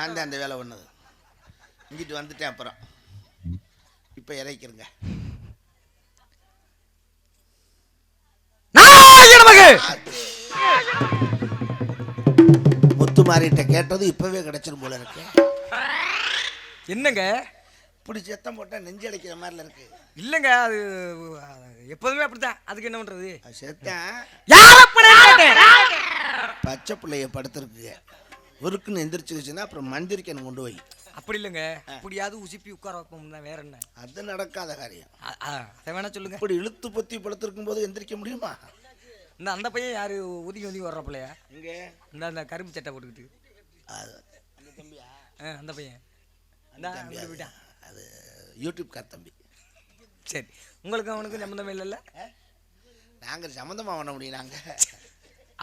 நான் தான் அந்த வேலை பண்ணது. இங்கிட்டு வந்துட்டேன் அப்புறம். இப்போ நமக்கு முத்துமாரிட்ட கேட்டது இப்பவே கிடைச்சிரும் போல இருக்கு. என்னங்க? இப்படி சத்தம் போட்டால் நெஞ்சு அடைக்கிற மாதிரில இருக்கு. இல்லைங்க அது எப்போதுமே அப்படித்தான். அதுக்கு என்ன பண்றது? அது செத்தேன். பச்சை பிள்ளைய படுத்துருக்குங்க. ஒருக்குன்னு எந்திரிச்சுச்சுன்னா அப்புறம் மந்திரிக்கணும் கொண்டு போய். அப்படி இல்லைங்க. இப்படியாவது உசுப்பி உட்கார வைப்போம்னா வேற என்ன? அது நடக்காத காரியம். அதை வேணா சொல்லுங்க. இப்படி இழுத்து பொத்தி படுத்திருக்கும் போது எந்திரிக்க முடியுமா? இந்த அந்த பையன் யாரு? ஒதுங்கி ஒதுங்கி வர்ற பிள்ளையா? இங்கே இந்த அந்த கருப்பு சட்டை போட்டுக்கிட்டு. அந்த அந்த பையன். விட்டான் அது யூடியூப் கார் தம்பி. சரி. உங்களுக்கு அவனுக்கு சம்மந்தமே இல்லைல்ல? நாங்கள் சம்மந்தமாக பண்ண முடியும் நாங்கள்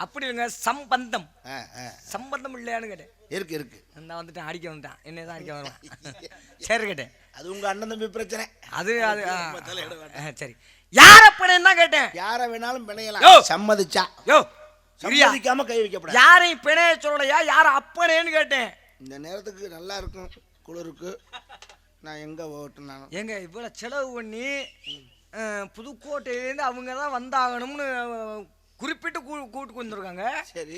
அப்படி இல்லைங்க சம்பந்தம். சம்பந்தம் இல்லையான்னு கேட்டேன். இருக்கு இருக்கு. நான் வந்துட்டேன் அடிக்க வந்துட்டான். என்னை தான் அடிக்க வருவான். சரி கேட்டேன். அது உங்கள் அண்ணன் தம்பி பிரச்சனை. அது அது சரி. யாரப்பனே தான் கேட்டேன்? யாரை வேணாலும்! பிணையலாம். சம்மதிச்சா. யோ சரியா சம்மதிக்காம கை வைக்கப்படாது. யாரையும் பிணைய சொல்லலையா? யார அப்பனேன்னு கேட்டேன். இந்த நேரத்துக்கு நல்லா இருக்கும். குளிருக்கு நான் எங்கே ஓட்டுனாலும். ஏங்க இவ்வளோ செலவு பண்ணி புதுக்கோட்டையிலேருந்து அவங்க தான் வந்தாகணும்னு குறிப்பிட்டு கூ கூட்டு வந்திருக்காங்க சரி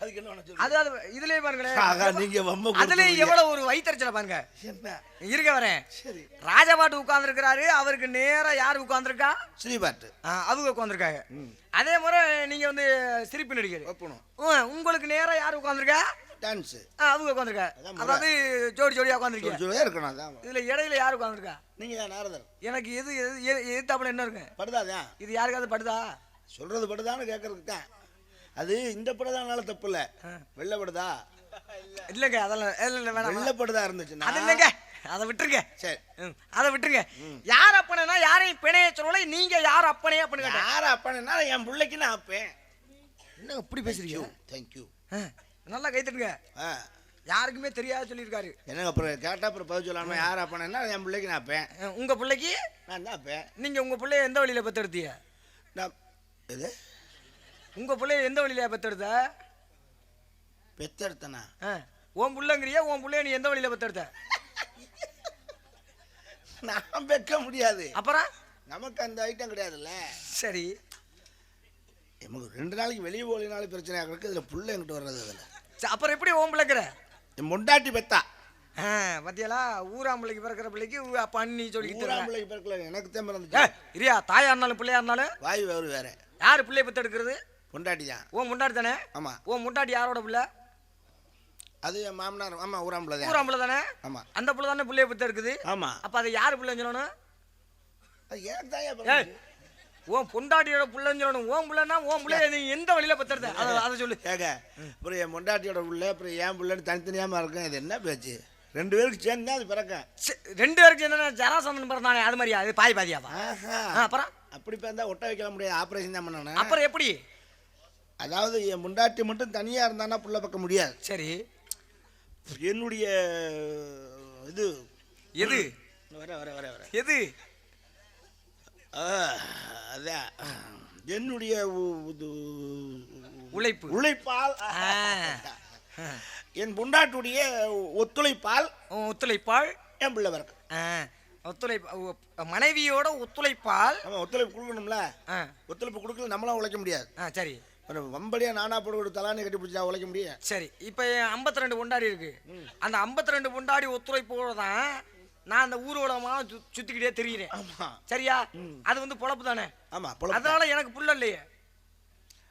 அதுக்கு என்ன? அது அது இதுலயே பாருங்களேன் நீங்க வம்ப அதுல கொடுத்துருவீங்க. எவ்வளவு ஒரு வைத்தறிச்சல பாருங்க என்ன இருக்க வரேன் சரி ராஜபாட்டு உட்கார்ந்துருக்கிறாரு அவருக்கு நேரா யார் உட்கார்ந்துருக்கா ஸ்ரீபாட்டு அவங்க உட்கார்ந்துருக்காங்க அதே முறை நீங்க வந்து சிரிப்பு நடிகர் உங்களுக்கு நேரா யார் உட்கார்ந்துருக்கா டான்ஸு அவங்க முறை. அதாவது ஜோடி ஜோடியா இருக்கணும் அதான் இதுல இடையில யார் உட்கார்ந்துருக்கா நீங்கள் தான் நாரதர் எனக்கு எது எது எது என்ன இருக்கு படுதாதான் இது யாருக்காவது படுதா சொல்றது படுதான்னு கேட்கறதுக்கு தான் அது இந்த படுதானால தப்பு இல்லை வெள்ளை படுதா இல்லைங்க அதெல்லாம் இல்ல இல்ல வேணாம். வெள்ளை படுதா இருந்துச்சுன்னா அது இல்லைங்க அதை விட்டுருங்க. சரி. அதை விட்டுருங்க. யார் அப்பனா யாரையும் பிணைய சொல்லலை நீங்க யார் அப்பனே அப்படின்னு யார் அப்பனா என் பிள்ளைக்கு நான் அப்பேன். என்ன இப்படி பேசுறீங்க? தேங்க்யூ நல்லா கைத்தட்டுங்க ஆ. யாருக்குமே தெரியாத சொல்லியிருக்காரு. எனக்கு அப்புறம் கேட்டால் அப்புறம் பதில் சொல்லாமல் யார் அப்பனா என் பிள்ளைக்கு நான் அப்பேன். ஆ, உங்க பிள்ளைக்கு? நான் தான் அப்பேன். நீங்க உங்க பிள்ளைய எந்த வழியில பெத்தெடுத்தீங்க நான் எது? உங்க பிள்ளைய எந்த வழியில பெத்தெடுத்த? பெத்தெடுத்தனா? ஆ, உன் புள்ளங்கிறியா? உன் பிள்ளைய நீ எந்த வழியில பெத்தெடுத்த? நான் வைக்க முடியாது. அப்புறம்? நமக்கு அந்த ஐட்டம் கிடையாதுல்ல. சரி. நமக்கு ரெண்டு நாளைக்கு வெளியே போலினாலும் பிரச்சனை இருக்கு இதில் புள்ள என்கிட்ட வர்றது அதில். அப்புறம் எப்படி உன் பிள்ளைக்கிற முண்டாட்டி பெத்தா. ஆ, பாத்தியாலா? ஊராம்பிள்ளைக்கு பிறக்கிற பிள்ளைக்கு அப்பா அண்ணி சொல்லிக்கிட்டு ஊரா இருக்க. பிள்ளைக்கு பிறக்கல எனக்கு தான் பிறந்துச்சு. இரியா தாயா இருந்தாலும் பிள்ளையா இருந்தாலும்? வாய் வேறு வேற. யாரு பிள்ளைய பெத்தெடுக்கிறது பொண்டாட்டி தான். உன் முண்டாடி தானே? ஆமாம் உன் முண்டாடி யாரோட பிள்ளை? அது என் மாமனார் ஆமாம் ஊராம்பிள்ள தான். ஊராம்பிள்ளை தானே? ஆமாம் அந்த பிள்ளை தானே பிள்ளைய பெத்தெடுக்குது ஆமாம் அப்ப அதை யாரு பிள்ளைன்னு சொல்லணும்? அது எனக்கு தான் உன் பொண்டாட்டியோட பிள்ளைன்னு சொல்லணும். உன் பிள்ளைன்னா உன் பிள்ளைய நீ எந்த வழியில பெத்தெடுத்த அதை அதை சொல்லு. ஏங்க அப்புறம் என் பொண்டாட்டியோட புள்ள அப்புறம் என் பிள்ளைன்னு தனித்தனியாமல் இருக்கும். இது என்ன பேச்சு? ரெண்டு பேருக்கு சேர்ந்து அது பிறக்கும். சே- ரெண்டு பேருக்கு என்ன ஜராசந்தன் பிறந்தானே? அது மாதிரியா? அது பாய் பாதியாவா? அப்புறம்? அப்படி பிறந்தா ஒட்ட வைக்க முடியாது. ஆப்ரேஷன் தான் பண்ணணும். அப்புறம் எப்படி? அதாவது என் முண்டாட்டி மட்டும் தனியாக இருந்தானா புள்ள பார்க்க முடியாது. சரி. என்னுடைய இது எது? வர வர வர வர. எது? ஆ, அதான் என்னுடைய உழைப்பு. உழைப்பால். என் பொண்டாட்டுடைய ஒத்துழைப்பால் உன் ஒத்துழைப்பாள் என் பிள்ளை பிறக்கு ஆ, ஒத்துழைப்பு மனைவியோட ஒத்துழைப்பால் நம்ம ஒத்துழைப்பு கொடுக்கணும்ல. ஒத்துழைப்பு கொடுக்கல நம்மளாம் உழைக்க முடியாது. ஆ சரி. வம்படியா நானா போட்டு ஒரு தலானி கட்டி பிடிச்சா உழைக்க முடியும் சரி இப்போ ஐம்பத்தி ரெண்டு பொண்டாடி இருக்கு. அந்த ஐம்பத்தி ரெண்டு பொண்டாடி ஒத்துழைப்போட தான் நான் அந்த ஊர்வலமாக சு சுற்றிக்கிட்டே தெரிகிறேன் ஆமா. சரியா? அது வந்து பொழப்பு தானே? ஆமா அதனால எனக்கு புள்ள இல்லையே.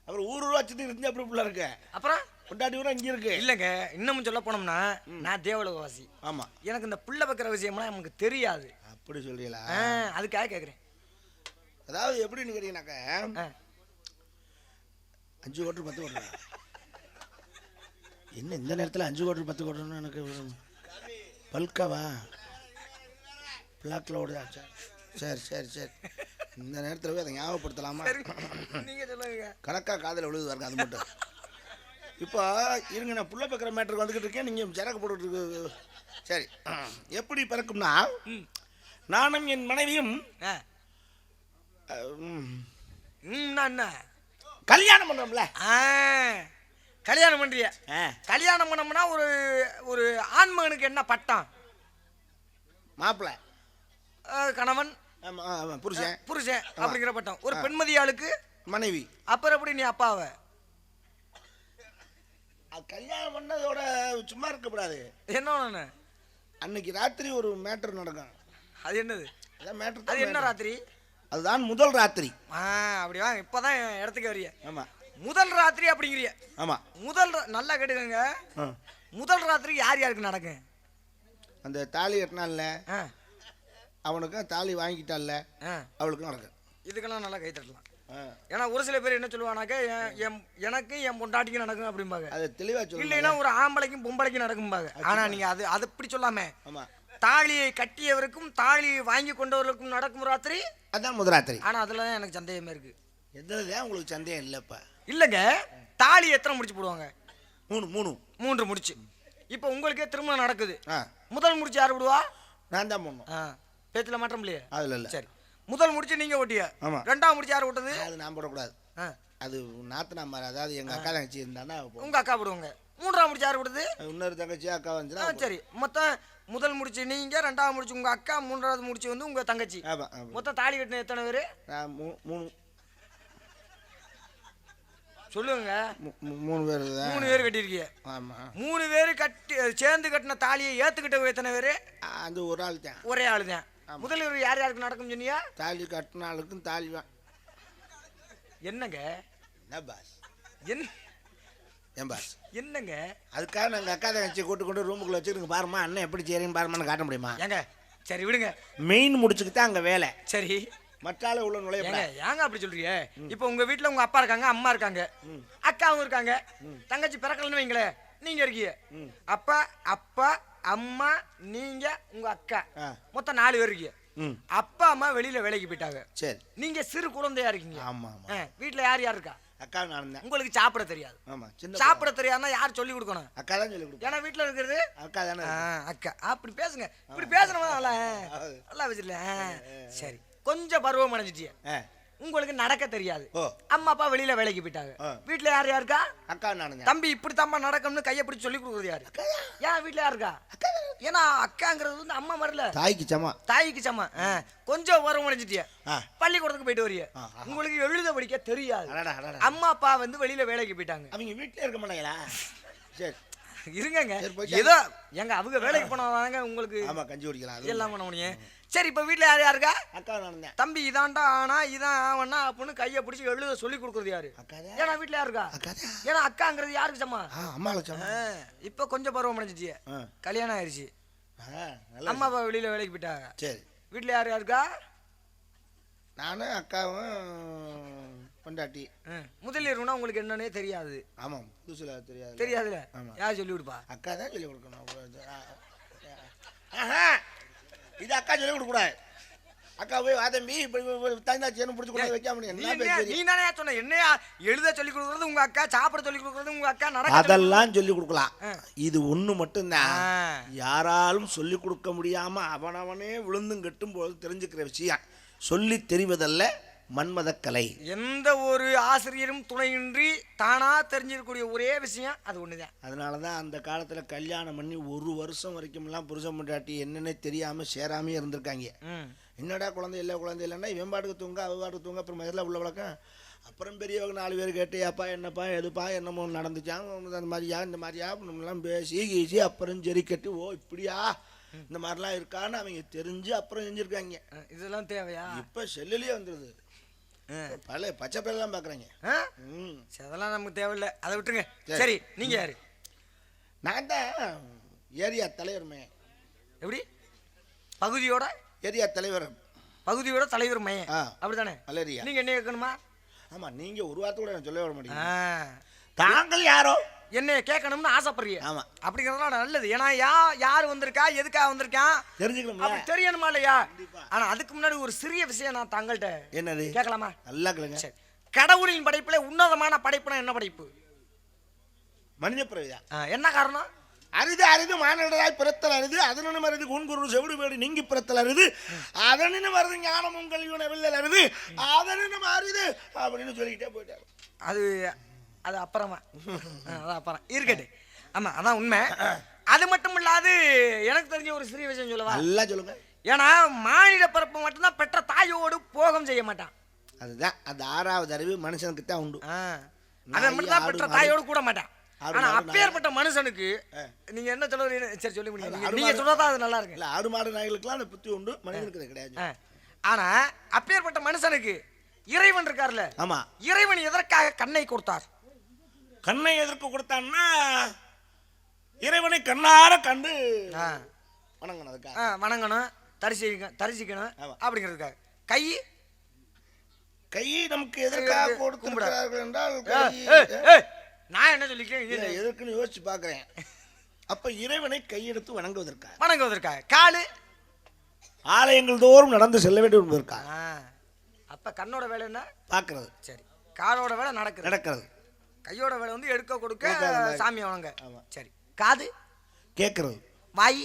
அப்புறம் ஊர் ரூபா சுத்தி இருந்து அப்படி புள்ள இருக்க? அப்புறம்? பொண்டாட்டி ஊரா இங்க இருக்கு. இல்லைங்க இன்னமும் சொல்ல போனோம்னா நான் தேவலோகவாசி. ஆமா. எனக்கு இந்த புள்ள வைக்கிற விஷயம்லாம் நமக்கு தெரியாது. அப்படி சொல்றீங்களா? அதுக்காக கேட்குறேன் அதாவது எப்படின்னு கேட்டீங்கன்னாக்க அஞ்சு கோட்டு பத்து கோட்டு என்ன இந்த நேரத்தில் அஞ்சு கோட்டு பத்து கோட்டுன்னு எனக்கு பல்காவா? பிளாக்ல ஓடுதா? சரி சரி சரி சரி. இந்த நேரத்தில் போய் அதை ஞாபகப்படுத்தலாமா? கணக்காக காதில் விழுது பாருங்க அது மட்டும். இப்போ இருங்க நான் புள்ள பக்கிற மேட்டருக்கு வந்துக்கிட்டு இருக்கேன். நீங்கள் சரக்கு போட்டுட்டு இருக்கு. சரி எப்படி பிறக்கும்னா நானும் என் மனைவியும் கல்யாணம் பண்ணோம்ல கல்யாணம் பண்றிய? கல்யாணம் பண்ணோம்னா ஒரு ஒரு ஆண்மகனுக்கு என்ன பட்டம்? மாப்பிள்ள கணவன். புருஷன். புருஷன் அப்படிங்கிற பட்டம். ஒரு பெண்மதியாளுக்கு மனைவி. அப்புறம் எப்படி நீ அப்பாவை? கல்யாணம் பண்ணதோட சும்மா இருக்கக்கூடாது என்ன? அன்னைக்கு ராத்திரி ஒரு மேட்டர் நடக்கும். அது என்னது? அது என்ன ராத்திரி? அதுதான் முதல் ராத்திரி. ஆ அப்படி வாங்க இப்போதான் இடத்துக்கு வரிய ஆமா. முதல் ராத்திரி அப்படிங்கிறிய. ஆமா. முதல் நல்லா கேட்டுக்கோங்க. முதல் ராத்திரி யார் யாருக்கு நடக்கும் அந்த தாலி கட்டினால அவனுக்கும் தாலி வாங்கிட்டால அவளுக்கும் நடக்கும் இதுக்கெல்லாம் நல்லா கை தட்டலாம். ஏன்னா ஒரு சில பேர் என்ன சொல்லுவானாக்க என் என் எனக்கு என் பொண்டாட்டிக்கு நடக்கும் அப்படிம்பாங்க. அது தெளிவா சொல்லு இல்லைன்னா ஒரு ஆம்பளைக்கும் பொம்பளைக்கும் நடக்கும்பாங்க. ஆனா நீங்க அது அது இப்படி சொல்லாம ஆமா. தாலியை கட்டியவருக்கும் தாலியை வாங்கி கொண்டவருக்கும் நடக்கும் ராத்திரி? அதான் முதராத்திரி ஆனா அதுல தான் எனக்கு சந்தேகமே இருக்கு. எதுலதான் உங்களுக்கு சந்தேகம் இல்லப்பா? இல்லைங்க தாலி எத்தனை முடிச்சு போடுவாங்க? மூணு மூணு. மூன்று முடிச்சு. இப்போ உங்களுக்கே திருமணம் நடக்குது. முதல் முடிச்சு யார் விடுவா? நான் தான் போடணும். ஆ. பேத்துல மாற்றம் இல்லையே? அதுல இல்ல. சரி. முதல் முடிச்சு நீங்க ஓட்டிய? ஆமா. ரெண்டாம் முடிச்சு யார் விட்டது அது நான் போடக்கூடாது. அது நாத்தனா மாதிரி அதாவது எங்க அக்கா தங்கச்சி இருந்தானா அவ போடும். உங்க அக்கா விடுவாங்க மூன்றாம் முடிச்சு யார் விடுது? இன்னொரு தங்கச்சி அக்கா வந்துச்சுன்னா சரி. மொத்தம் முதல் முடிச்சு நீங்க ரெண்டாவது முடிச்சு உங்க அக்கா மூன்றாவது முடிச்சு வந்து உங்க தங்கச்சி. மொத்தம் தாலி கட்டின எத்தனை பேரு? மூணு. சொல்லுங்க. மூணு பேர் தான். மூணு பேர் கட்டியிருக்கீங்க. ஆமா. மூணு பேர் கட்டி சேர்ந்து கட்டின தாலியை ஏத்துக்கிட்ட எத்தனை பேரு? அது ஒரு ஆள் தான். ஒரே ஆளு தான். முதலில் யார் யாருக்கு நடக்கும் சொன்னீங்க? தாலி கட்டின ஆளுக்கும் தாலி வா என்னங்க? என்ன பாஸ் என்ன ஏன் பாஸ் என்னங்க? அதுக்காக நாங்கள் அக்கா தங்கச்சி கூட்டு கொண்டு ரூமுக்குள்ள வச்சுருக்கு பாருமா அண்ணன் எப்படி செய்றீங்க பாருமான்னு காட்ட முடியுமா? ஏங்க சரி விடுங்க. மெயின் முடிச்சுக்கு தான் அங்கே வேலை. சரி. மற்றால உள்ள நுழைய ஏங்க அப்படி சொல்றீங்க? இப்போ உங்க வீட்ல உங்க அப்பா இருக்காங்க அம்மா இருக்காங்க. அக்காவும் இருக்காங்க. தங்கச்சி பிறக்கலன்னு வைங்களேன். நீங்க இருக்கீங்க. அப்பா அப்பா அம்மா நீங்க உங்க அக்கா. மொத்தம் நாலு பேர் இருக்கீங்க. அப்பா அம்மா வெளியில வேலைக்கு போயிட்டாங்க. சரி. நீங்க சிறு குழந்தையா இருக்கீங்க. ஆமாம் ஆமாம் ஆ, வீட்ல யார் யார் இருக்கா? அக்கா நான் தான் உங்களுக்கு சாப்பிட தெரியாது. ஆமாம் சின்ன சாப்பிட தெரியாதுன்னா யார் சொல்லி கொடுக்கணும்? அக்கா தான் சொல்லி கொடுப்பேன் ஏன்னா வீட்ல இருக்கிறது? அக்கா தானே அக்கா. அப்படி பேசுங்க. இப்படி பேசணுமா நல்லா நல்லா வச்சிடல சரி. கொஞ்சம் பருவம் அடைஞ்சிட்டிய. உங்களுக்கு நடக்க தெரியாது. அம்மா அப்பா வெளியில வேலைக்கு போயிட்டாங்க. ஆ. வீட்ல யார் யாருக்கா? அக்கா நானுங்க. தம்பி இப்படித்தாம்மா நடக்கும்னு கையை பிடிச்சி சொல்லி கொடுக்குறது யாரு? ஏன் வீட்ல யாருக்கா? ஏன்னா அக்காங்கிறது வந்து அம்மா வரல தாய்க்கு சமா தாய்க்கு சம கொஞ்சம் பருவம் அடைஞ்சிட்டிய. ஆ. பள்ளிக்கூடத்துக்கு போயிட்டு வரிய. உங்களுக்கு எழுத படிக்க தெரியாது. அம்மா அப்பா வந்து வெளியில வேலைக்கு போயிட்டாங்க. அவங்க வீட்டில் இருக்க மாட்டாங்களா? சரி. இருங்கங்க. ஏதோ எங்க அவங்க வேலைக்கு போனவங்க உங்களுக்கு ஆமாம் கஞ்சி குடிக்கலாம். எல்லாம் பண்ண முடியும். சரி இப்ப வீட்ல யார் யாருக்கா? அக்கா நானும் தான். தம்பி இதான்டா ஆனா இதான் ஆவனா அப்படின்னு கையை பிடிச்சி எழுத சொல்லி கொடுக்குறது யாரு? ஏன்னா வீட்ல யாருக்கா? ஏன்னா அக்காங்கிறது யாருக்கு சம்மா? அம்மாவில் சமா இப்ப கொஞ்சம் பருவம் அடைஞ்சிட்டிய ஆ. கல்யாணம் ஆயிடுச்சு அம்மா அப்பா வெளியில வேலைக்கு போயிட்டாங்க. சரி. வீட்ல யார் யாருக்கா? நானும் அக்காவும் பொண்டாட்டி. முதலியர்னா உங்களுக்கு என்னன்னே தெரியாது. ஆமாம் புதுசில் தெரியாது. தெரியாதுல. யார் சொல்லி கொடுப்பா? அக்கா தான் சொல்லி கொடுக்கணும் இது. அக்கா சொல்லி கொடுக்கூடாது அக்கா போய் வாதம்பி தந்தாச்சின்னு பிடிச்சி கொண்டு வைக்க முடியும் நீ தானே சொன்ன என்னையா எழுத சொல்லி கொடுக்குறது உங்க அக்கா சாப்பிட சொல்லி கொடுக்குறது உங்க அக்கா நடக்க அதெல்லாம் சொல்லி கொடுக்கலாம். இது ஒண்ணு மட்டும்தான். யாராலும் சொல்லி கொடுக்க முடியாம அவனவனே விழுந்தும் கெட்டும் போது தெரிஞ்சுக்கிற விஷயம் சொல்லி தெரிவதல்ல மன்மத கலை எந்த ஒரு ஆசிரியரும் துணையின்றி தானா தெரிஞ்சிருக்கக்கூடிய ஒரே விஷயம் அது ஒண்ணுதான். அதனால தான் அந்த காலத்தில் கல்யாணம் பண்ணி ஒரு வருஷம் வரைக்கும்லாம் புருஷன் பொண்டாட்டி என்னன்னே தெரியாமல் சேராமே இருந்திருக்காங்க. என்னடா குழந்தை இல்லை குழந்தை இல்லைன்னா இவன் பாட்டுக்கு தூங்க அவ பாட்டுக்கு தூங்க அப்புறம் முதல்ல உள்ள வழக்கம் அப்புறம் பெரியவங்க நாலு பேர் கேட்டு ஏப்பா என்னப்பா எதுப்பா என்னமோ நடந்துச்சான் அந்த மாதிரியா இந்த மாதிரியா? நம்மளாம் பேசி கீசி அப்புறம் ஜெரி கட்டி ஓ இப்படியா? இந்த மாதிரிலாம் இருக்கான்னு அவங்க தெரிஞ்சு அப்புறம் செஞ்சுருக்காங்க. இதெல்லாம் தேவையா? இப்போ செல்லுலேயே வந்துடுது பழைய பச்சை பேரெல்லாம் பார்க்குறாங்க சரி, அதெல்லாம் நமக்கு தேவையில்லை. அதை விட்டுருங்க. சரி. சரி நீங்க யாரு? நான் தான் ஏரியா தலைவருமே எப்படி? பகுதியோட? ஏரியா தலைவர். பகுதியோட தலைவர் மையம் ஆ. அப்படிதானே மலேரியா நீங்க என்ன கேட்கணுமா? ஆமாம் நீங்கள் ஒரு வார்த்தை கூட சொல்லவே வர மாட்டேங்க. தாங்கள் யாரோ? என்னைய கேட்கணும்னு ஆசைப்படுறீங்க ஆமாம் அப்படிங்கிறதுலாம் நல்லது. ஏன்னா யா யார் வந்திருக்கா? எதுக்காக வந்திருக்கான்? தெரிஞ்சுக்கணும்ல. அப்படி தெரியணுமா இல்லையா. ஆனா அதுக்கு முன்னாடி ஒரு சிறிய விஷயம் நான் தங்கள்கிட்ட என்னது? கேட்கலாமா? நல்லா கேளுங்க. சரி. கடவுளின் படைப்புல உன்னதமான படைப்புனா என்ன படைப்பு? மனித பிறவிதான் ஆ, என்ன காரணம்? அரிது அரிது மானிடராய் பிறத்தல் அரிது. அதனும் அரிது குன்குரு செவிடு வேடு நீங்கி பிறத்தல் அரிது. அதனினும் வருது ஞானமும் கல்வியுன வில்லல் அரிது. அதனினும் அரிது அப்படின்னு சொல்லிக்கிட்டே போயிட்டாரு. அது அது அப்புறமா. அது அப்புறம். இருக்கட்டு. ஆமா அதான் உண்மை. அது மட்டும் இல்லாது எனக்கு தெரிஞ்ச ஒரு சிறிய விஷயம் சொல்லவா? நல்லா சொல்லுங்க. ஏன்னா மானிட பிறப்பு மட்டும்தான் பெற்ற தாயோடு போகம் செய்ய மாட்டான். அதுதான். அந்த ஆறாவது அறிவு மனுஷனுக்கு தான் உண்டு அவன் மட்டும் தான் பெற்ற. தாயோடு கூட மாட்டான். ஆனா அப்பேற்பட்ட மனுஷனுக்கு. நீங்க என்ன சொல்ல வரீங்க? சரி சொல்லி முடியும் நீங்க-. சொல்றதா அது நல்லா இருக்கு. இல்லை ஆடு மாடு நாய்களுக்கெல்லாம் அந்த புத்தி உண்டு. மனிதனுக்கு அது கிடையாது. ஆனா அப்பேற்பட்ட மனுஷனுக்கு இறைவன் இருக்கார்ல. ஆமா. இறைவன் எதற்காக கண்ணை கொடுத்தார்? கண்ணை எதற்கு கொடுத்தான்னா இறைவனை கண்ணார கண்டு. வணங்கணும் அதுக்காக. வணங்கணும் தரிசிக்க தரிசிக்கணும். அப்படிங்கிறதுக்காக. கை? கை நமக்கு எதற்காக எதற்கு கொடுத்திருக்கிறார்கள் என்றால் நான் என்ன சொல்லிக்கிறேன்? இல்லை, எதற்குன்னு யோசிச்சு பார்க்கிறேன். அப்ப இறைவனை கையெடுத்து வணங்குவதற்காக. வணங்குவதற்காக. காலு? ஆலயங்கள் தோறும் நடந்து செல்ல வேண்டும் என்பதற்காக. அப்ப கண்ணோட வேலை என்ன? பார்க்கிறது. சரி. காலோட வேலை நடக்குது நடக்கிறது. கையோட வேலை வந்து எடுக்க கொடுக்க. சாமி வணங்க. சரி. காது? கேட்கறது வாய்?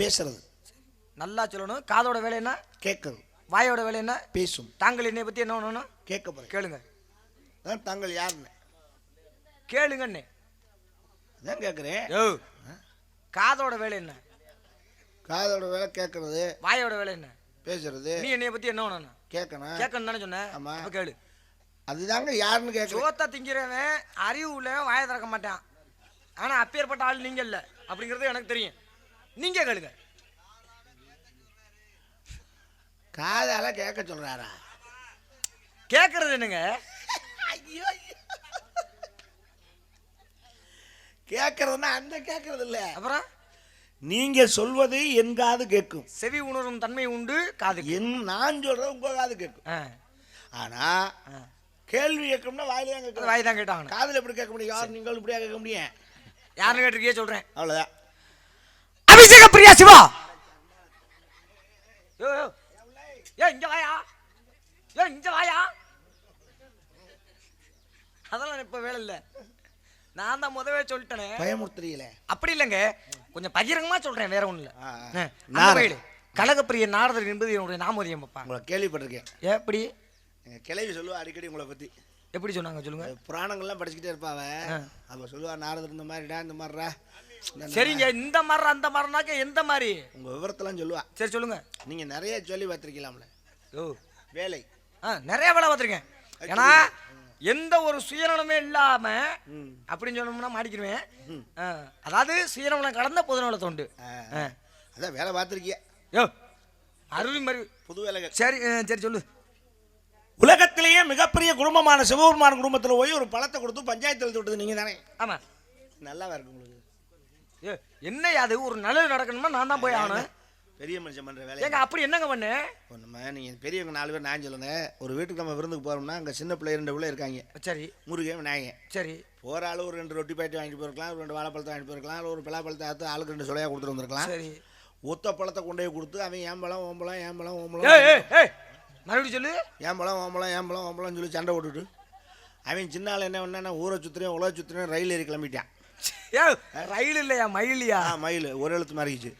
பேசுறது. நல்லா சொல்லணும். காதோட வேலை என்ன? கேட்கறது வாயோட வேலை என்ன? பேசும். தாங்கள் என்னை பத்தி என்ன பண்ணணும் கேட்க போறேன். கேளுங்க. அதான் தாங்கள் யாருன்னு. கேளுங்கண்ணே. அதான் கேட்குறேன் யோ. காதோட வேலை என்ன? காதோட வேலை கேட்கறது வாயோட வேலை என்ன? பேசுறது. நீ என்னைய பத்தி என்ன பண்ணணும் கேட்கணும் கேட்கணும் தானே சொன்னேன் ஆமா. அப்ப கேளு. அதுதாங்க யாருன்னு கேட்கணும் சோத்த திங்கிறவன் அறிவு உள்ளவன் வாயை திறக்க மாட்டான். ஆனா அப்பேற்பட்ட ஆள் நீங்க இல்ல. அப்படிங்கிறது எனக்கு தெரியும். நீங்க கேளுங்க. காதால கேட்க சொல்றாரா? கேட்கறது என்னங்க? ஐயோ கேட்கறதுன்னா அந்த கேட்கறது இல்ல. அப்புறம்? நீங்க சொல்வது என் காது கேட்கும் செவி உணரும் தன்மை உண்டு காது என் நான் சொல்றது உங்க காது கேட்கும் ஆனா. கேள்வி கேட்கணும்னா வாயில தான் கேட்கணும். வாய் தான் கேட்டாங்க காதுல எப்படி கேட்க முடியும்? யார் நீங்கள் இப்படியா கேட்க முடியும்? யாருன்னு கேட்டிருக்கியே சொல்றேன். அவ்வளவுதான். அபிஷேக பிரியா சிவா. யோ யோ. ஏ இங்க வாயா. ஏ இங்க வாயா. அதெல்லாம் இப்ப வேலை இல்ல. நான் தான் முதவே சொல்லிட்டேனே. பயமுறுத்துறீங்களே. அப்படி இல்லைங்க. கொஞ்சம் பகிரங்கமா சொல்றேன் வேற ஒண்ணும் இல்ல. கழகப்பிரிய நாரதர். என்பது என்னுடைய நாமதியம் பப்பா உங்களை கேள்விப்பட்டிருக்கேன். எப்படி எங்க கிளவி சொல்லுவா அடிக்கடி உங்களை பத்தி. எப்படி சொன்னாங்க சொல்லுங்க. புராணங்கள்லாம் படிச்சுக்கிட்டே இருப்பாவ. அவ. சொல்லுவா நாரதர் இந்த மாதிரிடா இந்த மாதிரிடா. சரிங்க இந்த மாதிரி அந்த மாதிரினாக்க எந்த மாதிரி? உங்க விவரத்தெல்லாம் சொல்லுவா. சரி சொல்லுங்க. நீங்க நிறைய சொல்லி பார்த்துருக்கலாம்ல ஓ. வேலை. ஆ நிறைய வேலை பார்த்துருக்கேன். ஏன்னா எந்த ஒரு சுயநலமே இல்லாம. அப்படின்னு சொன்னோம்னா மாட்டிக்கிடுவேன் ஆ, அதாவது சுயநலம் கடந்த பொதுநல தொண்டு. ஆ, ஆ. அதான் வேலை பார்த்துருக்கிய? யோ அருவி மாதிரி. புது வேலைகள். சரி சரி சொல்லு. உலகத்திலேயே மிகப்பெரிய குடும்பமான சிவபெருமான குடும்பத்தில் போய் ஒரு பழத்தை கொடுத்து பஞ்சாயத்து எழுதி விட்டது நீங்க தானே? ஆமா. நல்லாவா இருக்கு உங்களுக்கு? ஏ என்ன அது? ஒரு நல்லது நடக்கணும்னா நான் தான் போய் ஆகணும். பெரிய மனுஷன் பண்ற வேலை ஏங்க அப்படி என்னங்க பண்ணு? நம்ம நீங்கள் பெரியவங்க நாலு பேர் நான் சொல்லுங்க. ஒரு வீட்டுக்கு நம்ம விருந்துக்கு போகிறோம்னா அங்கே சின்ன பிள்ளை ரெண்டு பிள்ளை இருக்காங்க. சரி. முருகன் விநாயகன். சரி. போகிற ஆளு ஒரு ரெண்டு ரொட்டி பாக்கெட் வாங்கிட்டு போயிருக்கலாம் ஒரு ரெண்டு வாழைப்பழத்தை வாங்கிட்டு போயிருக்கலாம் ஒரு பலாப்பழத்தை ஆற்று ஆளுக்கு ரெண்டு சொலையாக கொடுத்துட்டு வந்திருக்கலாம். சரி. ஒத்த பழத்தை கொண்டு போய் கொடுத்து அவன் ஏம்பழம் ஓம்பளம் ஏம்பழம் ஏய் மறுபடியும் சொல்லு. ஏம்பழம் ஓம்பளம் ஏம்பழம் ஓம்பளம்னு சொல்லி சண்டை போட்டுட்டு அவன் சின்ன ஆள் என்ன பண்ணா ஊரை சுற்றுறேன் உலக சுற்றுறேன் ரயில் ஏறி கிளம்பிட்டான். ஏ ரயில் இல்லையா? மயிலியா? மயில் ஒரு எழுத்து மாறிக்கிச்சு.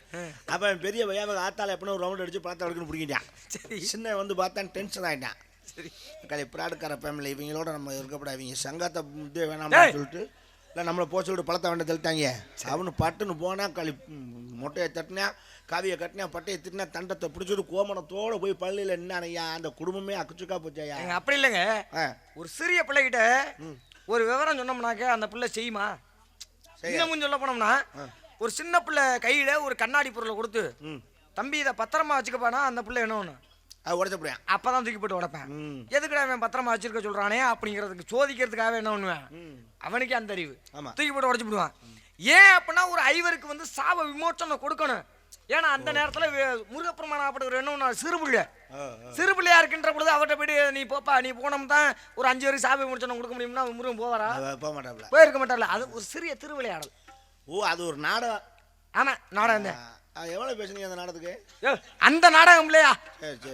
அப்போ அவன் பெரிய பையன் ஆத்தால எப்படின்னு ஒரு ரவுண்ட் அடிச்சு பழத்தை எடுக்கணும் பிடிக்கிட்டான் சரி. சின்ன வந்து பார்த்தா டென்ஷன் ஆகிட்டான் சரி. கலை பிராடுக்கார ஃபேமிலி இவங்களோட நம்ம இருக்கப்படாது இவங்க சங்கத்தை இது வேணாம் டேய். சொல்லிட்டு இல்லை நம்மளை போக சொல்லிட்டு பழத்தை வேண்ட தெளித்தாங்க. அவனு பட்டுன்னு போனா களி மொட்டையை தட்டினா காவியை கட்டினா பட்டையை திட்டினா தண்டத்தை பிடிச்சிட்டு கோமணத்தோட போய் பள்ளியில் நின்னானையா அந்த குடும்பமே அக்குச்சுக்கா போச்சாயா அப்படி இல்லைங்க. ஒரு சிறிய பிள்ளைகிட்ட ஒரு விவரம் சொன்னோம்னாக்க அந்த பிள்ளை செய்யுமா? இன்னமும் சொல்ல போனோம்னா ஒரு சின்ன பிள்ளை கையில ஒரு கண்ணாடி பொருளை கொடுத்து தம்பி இதை பத்திரமா வச்சுக்கப்பானா அந்த பிள்ளை என்ன ஒன்று அது உடச்ச போடுவேன் அப்பதான் தூக்கி போட்டு உடைப்பேன். எதுக்குடா அவன் பத்திரமா வச்சிருக்க சொல்றானே அப்படிங்கிறதுக்கு சோதிக்கிறதுக்காக என்ன பண்ணுவேன்? அவனுக்கே அந்த அறிவு. தூக்கி போட்டு உடச்சு விடுவான். ஏன் அப்படின்னா ஒரு ஐவருக்கு வந்து சாப விமோச்சனம் கொடுக்கணும். ஏன்னா அந்த நேரத்துல முருகப்பெருமான் ஆப்பட்டவர் என்ன ஒண்ணு சிறு பிள்ளை. ஆ சிறு பிள்ளையா இருக்கின்ற பொழுது அவர்கிட்ட போயிட்டு நீ போப்பா நீ போனோம் தான் ஒரு அஞ்சு வரைக்கும் சாப விமோச்சனம் கொடுக்க முடியும்னா முருகன் போவாரா? போக மாட்டாப்ல போயிருக்க மாட்டார்ல. அது ஒரு சிறிய திருவிளையாடல். ஓ அது ஒரு நாடகம். ஆமா நாடகம் தான் ஆ, எவ்வளோ பேசுனீங்க அந்த நாடகத்துக்கு? அந்த நாடகம் இல்லையா?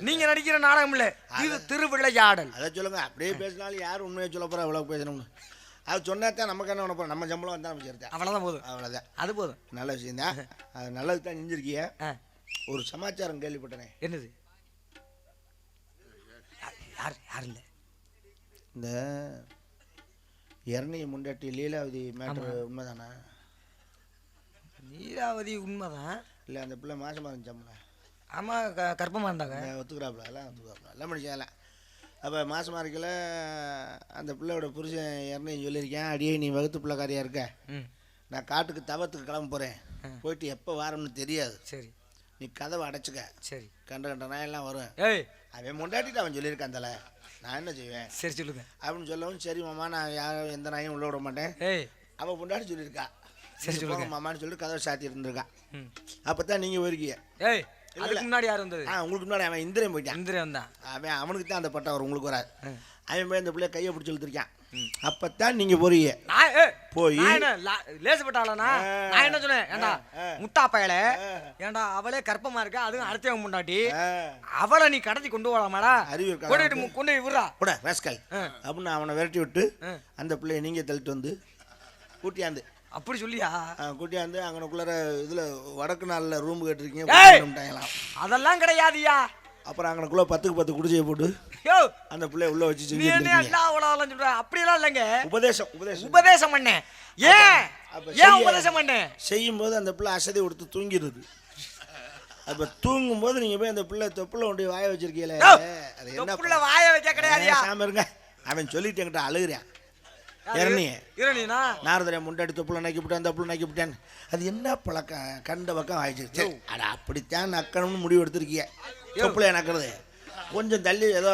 நீங்க நடிக்கிற நாடகம் இல்ல. இது திருவிளையாடல். அதை சொல்லுங்க. அப்படியே பேசினாலும் யார் உண்மையை சொல்ல போகிறா எவ்வளோ பேசணும்னு. அது சொன்னா தான் நமக்கு என்ன பண்ண நம்ம சம்பளம் வந்தால் நம்ம சேர்த்தேன் அவ்வளவுதான் போதும். அவ்வளோதான் அது போதும். நல்ல விஷயம்தான் அது நல்லது தான் செஞ்சிருக்கிய. ஒரு சமாச்சாரம் கேள்விப்பட்டனே. என்னது? யார் யார் இல்ல இந்த? இறநி முண்டாட்டி லீலாவதி மேட்ரு உண்மைதானா? நீலாவதி உண்மைதான். இல்லை அந்த பிள்ளை மாசமாக இருந்துச்சாம்ல? ஆமா க- கர்ப்பமா இருந்தாங்க. ஒத்துக்கிறாப்புல எல்லாம் ஒத்துக்கிறாப்புல எல்லாம் முடிச்சாலாம் அப்போ மாசமாக இருக்கல அந்த பிள்ளையோட புருஷன் இறனையும் சொல்லியிருக்கேன் அடியே நீ வகுத்து பிள்ளைக்காரியா இருக்க. நான் காட்டுக்கு தவத்துக்கு கிளம்ப போகிறேன் போயிட்டு எப்போ வாரம்னு தெரியாது. சரி. நீ கதவை அடைச்சிக்க. சரி. கண்ட கண்ட நாயெல்லாம் வரும். ஏய். அவன் முண்டாட்டிட்டு அவன் சொல்லியிருக்கான் தலை. நான் என்ன செய்வேன்? சரி சொல்லுங்க. அப்படின்னு சொல்லவும் சரி மாமா நான் யாரும் எந்த நாயும் உள்ள விட மாட்டேன். ஏய். அவள் முண்டாட்டி சொல்லியிருக்கா. சரி, சொல்லுங்க. மாமான்னு சொல்லிட்டு கதவை சாத்தி இருந்திருக்கா. அப்போ தான் நீங்கள் போயிருக்கீங்க. ஏய். அதுக்கு முன்னாடி யார் வந்தது? உங்களுக்கு முன்னாடி அவன் இந்திரன் போயிட்டான். இந்திரன் தான் அவன் அவனுக்கு தான் அந்த பட்டம் வரும் உங்களுக்கு வராது. அவன் போய் அந்த பிள்ளைய கையை பிடிச்சி இழுத்துருக்கான். அப்போ தான் நீங்கள் போறீங்க. போய் லேசுப்பட்டாளனா. நான் என்ன சொன்னேன்? ஏண்டா. முட்டா பயல. ஏண்டா அவளே கர்ப்பமா இருக்கா? அதுவும் அடுத்தவன் ஆ, அவளை நீ கடத்தி கொண்டு போலாமாடா? அறிவு கொண்டு கொண்டு விடுறா. கூட ராஸ்கல் ஆ. அப்படின்னு அவனை விரட்டி விட்டு. அந்த பிள்ளைய நீங்கள் தள்ளிட்டு வந்து கூட்டியாந்து அப்படி சொல்லியா? கூட்டியாந்து அங்கனக்குள்ளார இதில் வடக்கு நாளில் ரூம்! கேட்டிருக்கீங்க அதெல்லாம் கிடையாதுயா அப்புறம் அங்கனக்குள்ளே பத்துக்கு பத்து குடிசையை போட்டு அந்த பிள்ளைய உள்ள வச்சு நீ என்ன எல்லா உலகம் சொல்ற? அப்படியெல்லாம் இல்லைங்க. உபதேசம் உபதேசம். உபதேசம் பண்ணேன் ஏன்? ஏன் உபதேசம் பண்ணேன் செய்யும்போது அந்த பிள்ளை அசதி கொடுத்து தூங்கிடுது. அப்போ தூங்கும்போது நீங்கள் போய் அந்த பிள்ளை தொப்புல போய் வாய வச்சிருக்கீங்களே அது என்ன வாய வைக்க கிடையாதுயா சாம இருங்க. அவன் சொல்லிட்டு என்கிட்ட அழுகுறான். இறனிய இரணினா நாரதரை முண்டாடி தொப்புல நக்கி விட்டேன் தொப்புல நக்கி விட்டேன். அது என்ன பழக்கம்? கண்ட பக்கம் ஆயிடுச்சு. அட அப்படித்தான் நக்கணும்னு முடிவு எடுத்திருக்கீங்க தொப்புல நக்கிறது. கொஞ்சம் தள்ளி ஏதோ!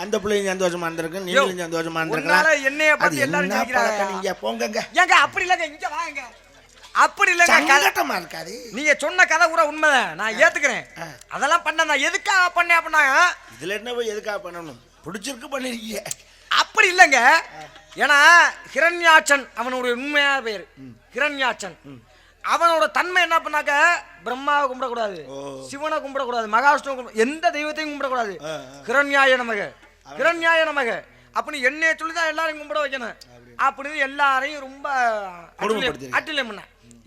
அந்த பிள்ளையும் சந்தோஷமா இருந்திருக்கு நீங்களும் சந்தோஷமா இருந்திருக்கலாம். என்னைய பத்தி எல்லாரும் நீங்க போங்கங்க. ஏங்க அப்படி இல்லைங்க இங்க வாங்க. அப்படி இல்லைங்க கதை சங்கட்டமா இருக்காது. நீங்க சொன்ன கதை கூட உண்மைதான். நான் ஏத்துக்கிறேன். அதெல்லாம் பண்ண நான் எதுக்காக பண்ணேன் அப்படின்னா இதுல என்ன போய் எதுக்காக பண்ணணும்? பிடிச்சிருக்கு பண்ணிருக்கீங்க அப்படி இல்லைங்க. ஏன்னா ஹிரண்யாட்சன் அவனுடைய உண்மையான பெயர். ஹிரண்யாட்சன் அவனோட தன்மை என்ன பண்ணாக்க பிரம்மாவை கும்பிடக்கூடாது. சிவனை கும்பிடக்கூடாது. மகாவிஷ்ணுவை கும்பிட எந்த தெய்வத்தையும் கும்பிடக்கூடாது. ஹிரண்யாய நமக. ஹிரண்யாய நமக. அப்படின்னு என்னைய சொல்லி தான் எல்லாரையும் கும்பிட வைக்கணும். அப்படின்னு எல்லாரையும் ரொம்ப. அட்டிலம் பண்ண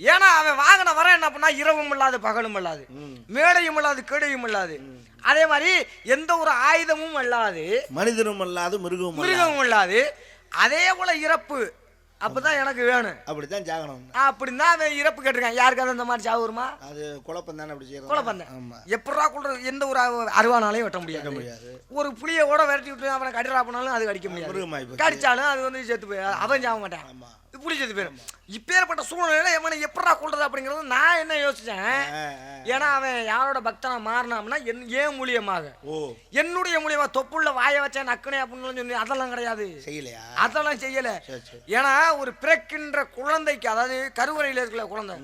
ஏன்னா அவன் வாங்கின வர என்ன பண்ணா இரவும் இல்லாது பகலும் இல்லாது மேடையும் இல்லாது கேடையும் இல்லாது. அதே மாதிரி எந்த ஒரு ஆயுதமும் இல்லாது மனிதனும் அல்லாது மிருகமும் அல்லாது. மிருகமும் இல்லாது அதே போல இறப்பு. அப்பதான் எனக்கு வேணும். அப்படித்தான் ஜாகனம். அப்படின்னு தான் அவன் இறப்பு கேட்டிருக்கான். யாருக்காவது அந்த மாதிரி சாவு வருமா? அது குழப்பம் தானே அப்படி செய்யறது குழப்பம் ஆமா. எப்படா கொள்ற எந்த ஒரு அரு- அருவானாலையும் வெட்ட முடியாது. முடியாது. ஒரு புளிய கூட விரட்டி விட்டு அவனை கடிரா பண்ணாலும் அது கடிக்க முடியாது. கடிச்சாலும் அது வந்து செத்து போய் அவன் சாக மாட்டான். ஆமா. புளி செத்து போயிடும் இப்பேற்பட்ட சூழ்நிலையில இவனை எப்படா கொள்றது அப்படிங்கிறது நான் என்ன யோசிச்சேன். ஏன்னா அவன் யாரோட பக்தனா மாறினாம்னா என் ஏன் மூலியமாக. ஓ. என்னுடைய மூலியமா தொப்புள்ள வாய வச்சேன் நக்குனே அப்படின்னு சொல்லி அதெல்லாம் கிடையாது. செய்யலையா? அதெல்லாம் செய்யல. ஏன்னா ஒரு பிறக்கின்ற குழந்தைக்கு அதாவது கருவறையில இருக்கிற குழந்தை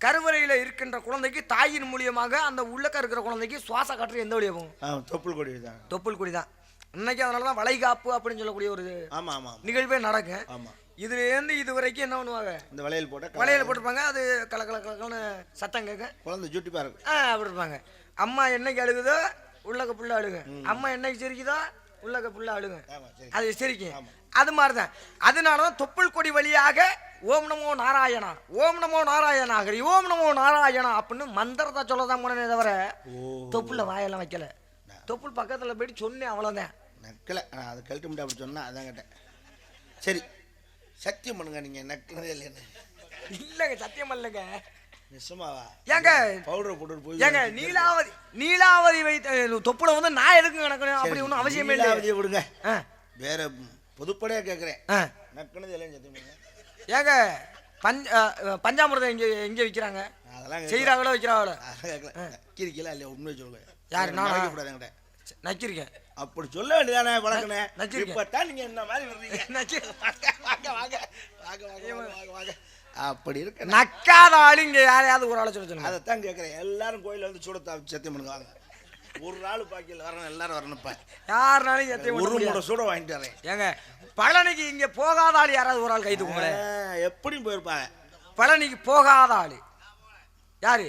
கருவறையில இருக்கின்ற குழந்தைக்கு தாயின் மூலியமாக அந்த உள்ளக்க இருக்கிற குழந்தைக்கு சுவாச காற்று எந்த வழியா போகும்? தொப்புள் கொடி தான். தொப்புள் குடி தான். இன்னைக்கு அதனால தான் வளைகாப்பு அப்படின்னு சொல்லக்கூடிய ஒரு. நிகழ்வே நடக்கும். இதுலேருந்து இது வரைக்கும் என்ன பண்ணுவாங்க? இந்த வளையல் போட்ட வளையல போட்டிருப்பாங்க. அது கல கல கலக்கலன்னு சத்தம் கேட்க குழந்தை ஜுட்டிப்பா இருக்கு ஆ அப்படி இருப்பாங்க அம்மா என்னைக்கு அழுகுதோ உள்ளக்க புள்ள அழுகு அம்மா என்னைக்கு சிரிக்குதோ உள்ளக்க புள்ள அழுகு ஆமா சரி. அது சிரிக்கும். அது மாதிரி தான் அதனால தான் தொப்புள் கொடி வழியாக ஓம் நமோ நாராயணா ஓம் நமோ நாராயணா ஹரி ஓம் நமோ நாராயணா அப்படின்னு மந்திரத்தை சொல்ல தான் போனே தவிர ஓ. தொப்புள்ள வாயெல்லாம் வைக்கல. தொப்புள் பக்கத்தில் போயிட்டு சொன்னேன் அவ்வளோதான் நக்கல. நான் அதை கழட்டி முடியும் அப்படி சொன்னா அதான் கேட்டேன். சரி. சத்தியம் பண்ணுங்க நீங்க நக்கினதே இல்லைன்னு இல்லைங்க சத்தியம் இல்லைங்க நிச்சயமாவா ஏங்க பவுடர் போட்டு போய் ஏங்க நீலாவதி நீலாவதி வைத்த தொப்புல வந்து நான் எதுக்கு நடக்கணும் அப்படி ஒன்றும் அவசியமே இல்லை நீலாவதியை விடுங்க. வேற பொதுப்படையா கேட்குறேன் நக்கினது இல்லைன்னு சத்தியம் பண்ணுங்க ஏங்க பஞ்ச பஞ்சாமிர்தம் இங்கே எங்கே விற்கிறாங்க அதெல்லாம். செய்கிறாங்களோ வைக்கிறாங்களோ நக்கிருக்கீங்களா இல்லையா? உண்மையை சொல்லுங்க. யாரு, நானா? கூடாது என்கிட்ட. நக்கிருக்கேன் அப்படி சொல்ல வேண்டியதானே நக்கிருக்கேன். இப்போ தான் நீங்கள் என்ன மாதிரி வர்றீங்க நக்கி வாங்க வாங்க வாங்க வாங்க வாங்க வாங்க வாங்க. அப்படி இருக்க. நக்காத ஆளு இங்கே யாரையாவது ஒரு ஆளை சொல்ல சொல்லுங்க. அதைத்தான் கேட்குறேன் எல்லாரும் கோயிலில் வந்து சூட சத்தியம் பண்ணுங்க வாங்க. ஒரு நாள் பாக்கியில் வரணும் எல்லாரும் வரணும்ப்பா யாருனாலும் சத்தியம் ஒரு மூட சூட வாங்கிட்டு வரேன். ஏங்க பழனிக்கு இங்கே போகாத ஆள் யாராவது ஒரு ஆள் கை தூக்குங்களேன் ஆ, எப்படியும் போயிருப்பாங்க. பழனிக்கு போகாத ஆள். யாரு?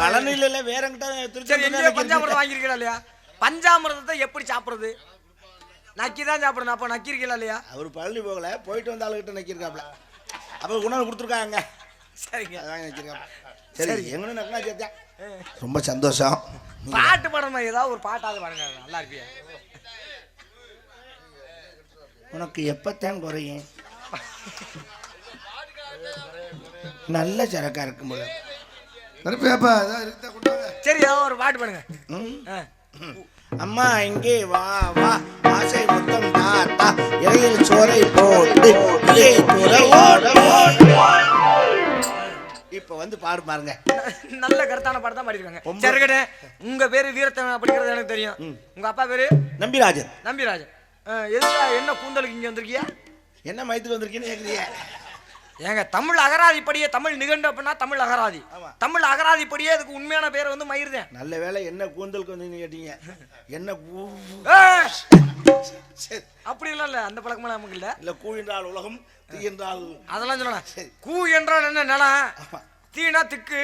பழனியில் இல்லை வேற எங்கிட்ட திருச்சி பஞ்சாமிரதம் வாங்கியிருக்கீங்களா இல்லையா? பஞ்சாமிரதத்தை எப்படி சாப்பிட்றது? நக்கி தான் சாப்பிடணும் அப்போ நக்கிருக்கீங்களா இல்லையா? அவர் பழனி போகல போயிட்டு வந்த ஆளுகிட்ட நக்கியிருக்காப்ல. அப்போ உணவு கொடுத்துருக்காங்க. சரிங்க. அதான் நக்கியிருக்காப்ல. சரி எங்கன்னு நக்கினா சேர்த்தேன் ரொம்ப சந்தோஷம். பாட்டு பாடணும்? ஏதாவது ஒரு பாட்டாவது பாடுங்க. நல்லா இருப்பியா? உனக்கு எப்பத்தான் குறையும்? நல்ல சரக்கா இருக்கும் போல. சரி ஏதோ ஒரு பாட்டு. ஆ. அம்மா இங்கே வா வா. ஆசை முத்தம் தாத்தா. இலையில் சோறை போட்டு. இப்ப வந்து பாடு பாருங்க. நல்ல கருத்தான பாட்டு தான் பாடிருக்காங்க சரி. உங்க பேரு வீரத்தன் அப்படிங்கிறது எனக்கு தெரியும். உங்க அப்பா பேரு? நம்பிராஜன். நம்பிராஜன். எதுக்கா என்ன கூந்தலுக்கு இங்க வந்திருக்கியா? என்ன மயத்துக்கு வந்திருக்கீன்னு கேக்குறீங்க? ஏங்க தமிழ் அகராதிப்படியே தமிழ் நிகண்டு அப்படின்னா தமிழ் அகராதி. தமிழ் அகராதிப்படியே அதுக்கு உண்மையான பேர் வந்து மயிர்தான். நல்ல வேளை என்ன கூந்தலுக்கு வந்து கேட்டீங்க என்ன. அப்படி இல்ல இல்ல அந்த பழக்கமெல்லாம் நமக்கு இல்ல. இல்ல கூ என்றால் உலகம் தீ என்றால் அதெல்லாம் சொல்லலாம். கூ என்றால் என்ன நிலம். தீனா திக்கு.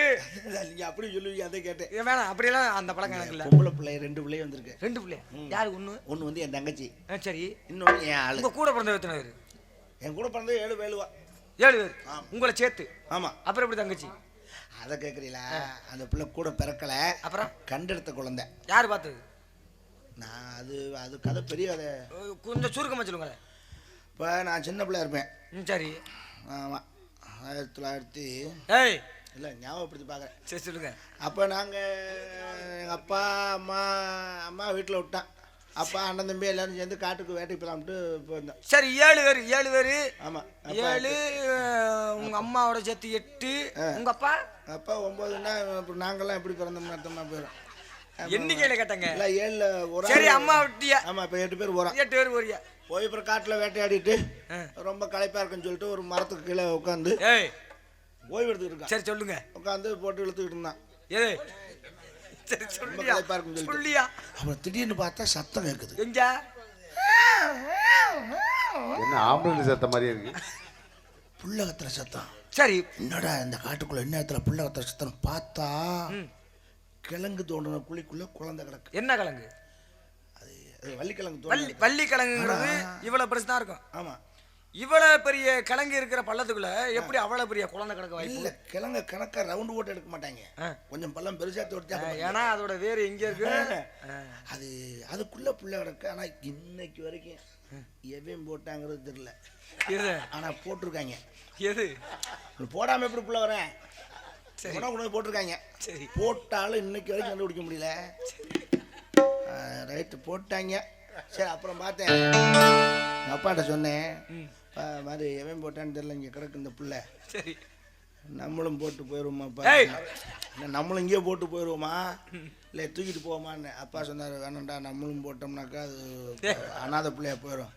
நீங்க அப்படி சொல்லுவீங்க அதை கேட்டேன். வேணாம் அப்படியெல்லாம் அந்த பழக்கம் எனக்கு இல்ல. பொம்பளை பிள்ளை ரெண்டு பிள்ளை வந்திருக்கு. ரெண்டு பிள்ளையா? யாரு ஒண்ணு? ஒண்ணு வந்து என் தங்கச்சி. சரி. இன்னொன்னு என் ஆளு. கூட பிறந்த எத்தனை என் கூட பிறந்தது ஏழு வேலுவா ஏழு பேர். உங்களை சேர்த்து. ஆமா. அப்புறம் எப்படி தங்கச்சி? அதை கேட்குறீங்களா அந்த பிள்ளை கூட பிறக்கல. அப்புறம்? கண்டெடுத்த குழந்தை. யார் பார்த்தது நான் அது அது கதை பெரிய கதை. கொஞ்சம் சுருக்கமா சொல்லுங்களேன். இப்போ நான் சின்ன பிள்ளை இருப்பேன். சரி. ஆமாம் ஆயிரத்தி தொள்ளாயிரத்தி ஏய். இல்லை ஞாபகப்படுத்தி பார்க்குறேன் சரி சொல்லுங்க. அப்போ நாங்கள் எங்கள் அப்பா அம்மா அம்மா வீட்டில் விட்டான். அப்பா அண்ணன் தம்பி எல்லாரும் சேர்ந்து காட்டுக்கு வேட்டைக்கு போகலாம்ட்டு போயிருந்தோம். சரி ஏழு பேர் ஏழு பேர். ஆமாம் ஏழு அஹ், உங்க அம்மாவோட சேர்த்து எட்டு. உங்க அப்பா? அப்பா ஒம்போதுன்னா அப்புறம் நாங்கள்லாம் எப்படி பிறந்தோம்னு அர்த்தமாக போயிடும். எண்ணிக்கையில கேட்டங்க? இல்லை ஏழில் ஒரு சரி அம்மா விட்டியா? ஆமாம் இப்போ எட்டு பேர் போகிறோம் எட்டு பேர் போறியா? போய் அப்புறம் காட்டில் வேட்டையாடிட்டு. ரொம்ப களைப்பாக இருக்குன்னு சொல்லிட்டு ஒரு மரத்துக்கு கீழே உட்காந்து ஓய்வு எடுத்துக்கிட்டு சரி சொல்லுங்க. உட்காந்து போட்டு இழுத்துக்கிட்டு இருந்தான். எது சரி சொல்லியா. சொல்லியா? அப்புறம் திடீர்னு பார்த்தா சத்தம் கேட்குது எங்க? என்ன ஆம்புலன்ஸ் சேர்த்த மாதிரியே இருக்கு. புள்ள கத்துற சத்தம். சரி. என்னடா இந்த காட்டுக்குள்ள என்ன இடத்துல புள்ள கத்துற சத்தம். பார்த்தா கிழங்கு தோண்டின குழிக்குள்ள குழந்தை கிடக்கு. என்ன கிழங்கு? அது வள்ளிக்கிழங்கு வள்ளி தோண்டி வள்ளி கிழங்குங்கிறது இவ்வளவு பெருசு தான் இருக்கும். ஆமாம் இவ்வளவு பெரிய கிழங்கு இருக்கிற பள்ளத்துக்குள்ள எப்படி அவ்வளவு பெரிய குழந்தை கிடக்க வாய்ப்பு இல்லை கிழங்க கணக்கா ரவுண்டு போட்டு எடுக்க மாட்டாங்க. கொஞ்சம் பள்ளம் பெருசா ஆ, ஏன்னா அதோட வேறு எங்க இருக்கு. அது அதுக்குள்ள புள்ள கிடக்கு. ஆனா இன்னைக்கு வரைக்கும் எவன் போட்டாங்கிறது தெரியல. எது? ஆனா போட்டிருக்காங்க. எது? போடாம எப்படி புள்ள வரேன் உணவு கொண்டு வந்து போட்டிருக்காங்க. சரி. போட்டாலும் இன்னைக்கு வரைக்கும் கண்டுபிடிக்க முடியல. ரைட்டு போட்டாங்க. சரி அப்புறம் பார்த்தேன். அப்பாட்ட சொன்னேன். "பா, மாதிரி எவன் போட்டான்னு தெரியல இங்கே கிடக்கு இந்த புள்ள. சரி. நம்மளும் போட்டு போயிடுவோமாப்பா! இல்லை நம்மளும் இங்கேயே போட்டு போயிடுவோமா இல்லை தூக்கிட்டு போவோமான்னு அப்பா சொன்னார் வேணாம்டா நம்மளும் போட்டோம்னாக்கா அது அனாதை பிள்ளையா போயிடும்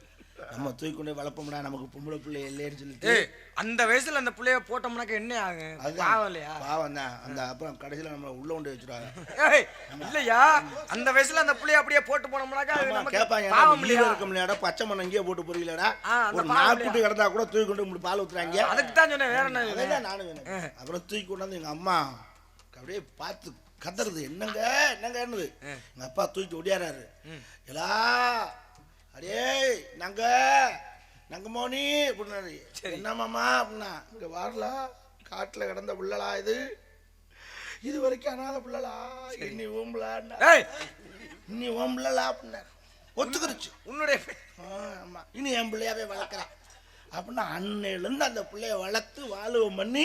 நம்ம தூக்கி வளர்ப்போம்டா நமக்கு பொம்பளை பிள்ளை இல்லைன்னு சொல்லிட்டு. அந்த வயசுல அந்த புள்ளைய போட்டோம்னாக்க என்ன ஆகும் அதுதான். பாவம் இல்லையா? பாவம் தான். அந்த அப்புறம் கடைசியில் நம்மளை உள்ள கொண்டு வச்சிருவாங்க. இல்லையா? அந்த வயசுல அந்த புள்ளைய அப்படியே போட்டு போனோம்னாக்கா அது நமக்கு கேட்பாங்க பாவம் லீவ் இல்லையா? இருக்க முடியாடா பச்சை மண்ணை இங்கேயே போட்டு போறீங்களாடா? ஒரு நாக்குட்டி கிடந்தா கூட தூக்கி கொண்டு பால் ஊத்துறாங்க. அதுக்கு தான் சொன்னேன் வேற என்ன நானும் வேணும் அப்புறம் தூக்கி கொண்டாந்து எங்க அம்மா அப்படியே பார்த்து கத்துறது என்னங்க என்னங்க என்னது எங்க அப்பா தூக்கி ஒடியாராரு. எல்லா அடே நாங்க நாங்க மோனி அப்படின்னாரு. என்ன மாமா அப்படின்னா இங்க வரல காட்டுல கிடந்த புள்ளலா இது? இது வரைக்கும் அனாத புள்ளலா? இன்னி ஓம்பலான்னா? இன்னி ஓம்பலா அப்படின்னாரு. ஒத்துக்கிருச்சு. உன்னுடைய ஆமா. இனி என் பிள்ளையாவே வளர்க்குறேன். அப்படின்னா அன்னையிலேருந்து அந்த பிள்ளைய வளர்த்து வாழுவம் பண்ணி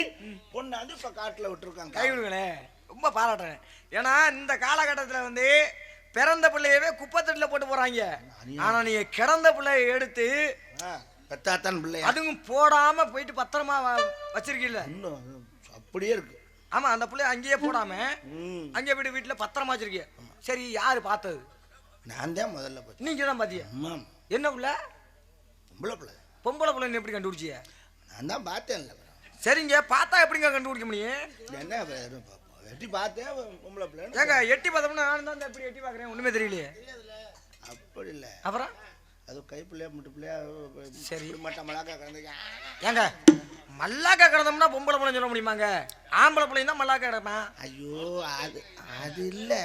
கொண்டாந்து இப்போ காட்டில் விட்டுருக்காங்க. கை விடுங்களேன். ரொம்ப பாராட்டுறேன். ஏன்னா இந்த காலகட்டத்துல வந்து பிறந்த பிள்ளையவே குப்பத்தட்டில் போட்டு போறாங்க. ஆனா நீங்க கிடந்த பிள்ளைய எடுத்து பெத்தாத்தான் பிள்ளையா? அதுவும் போடாம போயிட்டு பத்திரமா வச்சிருக்கீல்ல? அப்படியே இருக்கு. ஆமா அந்த பிள்ளைய அங்கேயே போடாம அங்கே போயிட்டு வீட்டுல பத்திரமா வச்சிருக்கீங்க சரி யாரு பார்த்தது? நான் தான் முதல்ல போச்சு நீங்க தான் அம்மா என்ன புள்ள? பொம்பளை பிள்ளை. பொம்பளை பிள்ளைன்னு எப்படி கண்டுபிடிச்சிய? நான் தான் பார்த்தேன்ல சரிங்க பார்த்தா எப்படிங்க கண்டுபிடிக்க முடியும்? என்ன வெட்டி பார்த்தேன் பொம்பளை பிள்ளை. ஏங்க எட்டி பார்த்தோம்னா நான் தான் எப்படி எட்டி பார்க்குறேன்? ஒண்ணுமே தெரியலையே. அப்படி இல்லை. அப்புறம்? அது கை பிள்ளையா முட்டு பிள்ளையா சரி. இப்படி மட்டும் மலாக்கா கிடந்து ஏங்க மல்லாக்கா கிடந்தோம்னா பொம்பளை பிள்ளை சொல்ல முடியுமாங்க? ஆம்பளை பிள்ளைங்க தான் மல்லாக்கா கிடப்பேன். ஐயோ அது அது இல்லை.